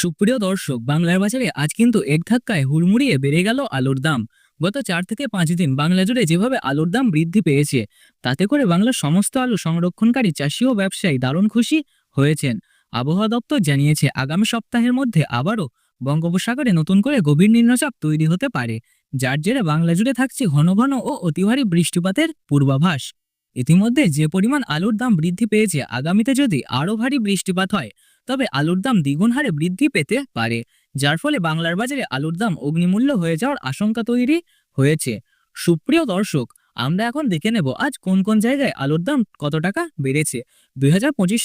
সুপ্রিয় দর্শক, বাংলার বাজারে আজ কিন্তু এক ধাক্কায় হুড়মুড়িয়ে বেড়ে গেল আলুর দাম। গত চার থেকে পাঁচ দিন বাংলা জুড়ে যেভাবে আলুর দাম বৃদ্ধি পেয়েছে, তাতে করে বাংলার সমস্ত আলু সংরক্ষণকারী চাষি ও ব্যবসায়ী দারুণ খুশি হয়েছেন। আবহাওয়া দপ্তর জানিয়েছে, আগামী সপ্তাহের মধ্যে আবারও বঙ্গোপসাগরে নতুন করে গভীর নিম্নচাপ তৈরি হতে পারে, যার জেরে বাংলা জুড়ে থাকছে ঘন ঘন ও অতি ভারী বৃষ্টিপাতের পূর্বাভাস। ইতিমধ্যে যে পরিমাণ আলুর দাম বৃদ্ধি পেয়েছে, আগামীতে যদি আরও ভারী বৃষ্টিপাত হয় তবে আলুর দাম দ্বিগুণ হারে বৃদ্ধি পেতে পারে, যার ফলে বাংলার বাজারে আলুর দাম অগ্নিমূল্য হয়ে যাওয়ার আশঙ্কা তৈরি হয়েছে। সুপ্রিয় দর্শক আমরা এখন দেখে নেব আজ কোন কোন জায়গায় আলুর দাম কত টাকা বেড়েছে। দুই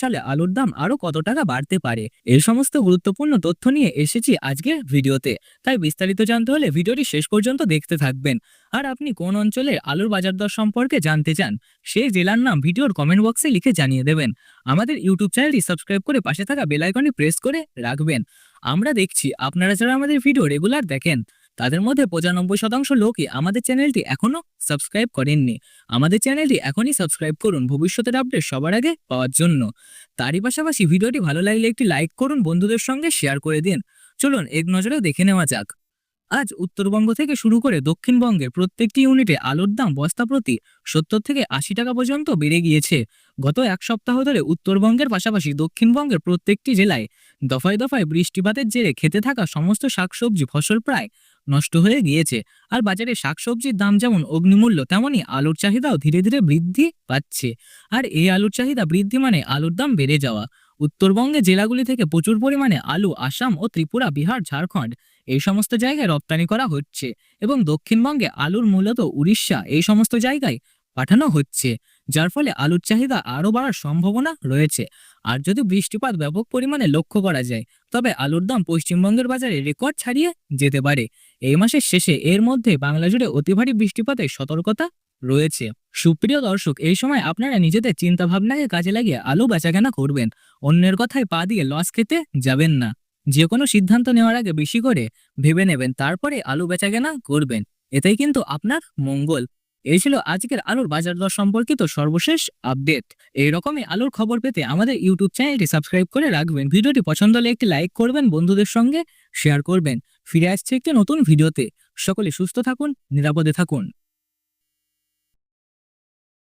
সালে আলুর দাম আরও কত টাকা বাড়তে পারে। এই সমস্ত গুরুত্বপূর্ণ তথ্য নিয়ে এসেছি আজকের ভিডিওতে। তাই বিস্তারিত জানতে হলে ভিডিওটি শেষ পর্যন্ত দেখতে থাকবেন। আর আপনি কোন অঞ্চলের আলুর বাজার দর সম্পর্কে জানতে চান সেই জেলার নাম ভিডিওর কমেন্ট বক্সে লিখে জানিয়ে দেবেন। আমাদের ইউটিউব চ্যানেলটি সাবস্ক্রাইব করে পাশে থাকা বেল আইকনটি প্রেস করে রাখবেন। আমরা দেখছি আপনারা যারা আমাদের ভিডিও রেগুলার দেখেন তাদের মধ্যে পঁচানব্বই শতাংশ লোকই আমাদের চ্যানেলটি এখনও সাবস্ক্রাইব করেননি। আমাদের চ্যানেলটি এখনই সাবস্ক্রাইব করুন, ভবিষ্যতের আপডেট সবার আগে পাওয়ার জন্য। তারই পাশাপাশি ভিডিওটি ভালো লাগলে একটি লাইক করুন, বন্ধুদের সঙ্গে শেয়ার করে দিন। চলুন, এক নজরে দেখে নেওয়া যাক। আজ উত্তরবঙ্গ থেকে শুরু করে দক্ষিণবঙ্গের প্রত্যেকটি ইউনিটে আলুর দাম বস্তা প্রতি সত্তর থেকে আশি টাকা পর্যন্ত বেড়ে গিয়েছে। গত এক সপ্তাহ ধরে উত্তরবঙ্গের পাশাপাশি দক্ষিণবঙ্গের প্রত্যেকটি জেলায় দফায় দফায় বৃষ্টিপাতের জেরে খেতে থাকা সমস্ত শাকসবজি ফসল প্রায় নষ্ট হয়ে গিয়েছে। আর বাজারে শাকসবজির দাম যেমন অগ্নিমূল্য, তেমনই আলুর চাহিদাও ধীরে ধীরে বৃদ্ধি পাচ্ছে। আর এই আলুর চাহিদা বৃদ্ধি মানে আলুর দাম বেড়ে যাওয়া। উত্তরবঙ্গে জেলাগুলি থেকে প্রচুর পরিমাণে আলু, আসাম ও ত্রিপুরা, বিহার, ঝাড়খণ্ড এই সমস্ত জায়গায় রপ্তানি করা হচ্ছে এবং দক্ষিণবঙ্গে আলুর মূলত উড়িষ্যা এই সমস্ত জায়গায় পাঠানো হচ্ছে, যার ফলে আলুর চাহিদা আরও বাড়ার সম্ভাবনা রয়েছে। আর যদি বৃষ্টিপাত ব্যাপক পরিমাণে লক্ষ্য করা যায়, তবে আলুর দাম পশ্চিমবঙ্গের বাজারে রেকর্ড ছাড়িয়ে যেতে পারে। এই মাসের শেষে এর মধ্যে বাংলা জুড়ে অতি ভারী বৃষ্টিপাতের সতর্কতা রয়েছে। সুপ্রিয় দর্শক, এই সময় আপনারা নিজেদের চিন্তা ভাবনাকে কাজে লাগিয়ে আলু বেচাকেনা করবেন। অন্যের কথায় পা দিয়ে লস খেতে যাবেন না। যে কোনো সিদ্ধান্ত নেওয়ার আগে বেশি করে ভেবে নেবেন, তারপরে আলু বেচাকেনা করবেন। এতেই কিন্তু আপনার মঙ্গল। এই ছিল আজকের আলুর বাজার দর সম্পর্কিত সর্বশেষ আপডেট। এইরকমই আলুর খবর পেতে আমাদের ইউটিউব চ্যানেলটি সাবস্ক্রাইব করে রাখবেন। ভিডিওটি পছন্দ হলে একটি লাইক করবেন, বন্ধুদের সঙ্গে শেয়ার করবেন। ফিরে আসছে একটি নতুন ভিডিওতে। সকলে সুস্থ থাকুন, নিরাপদে থাকুন।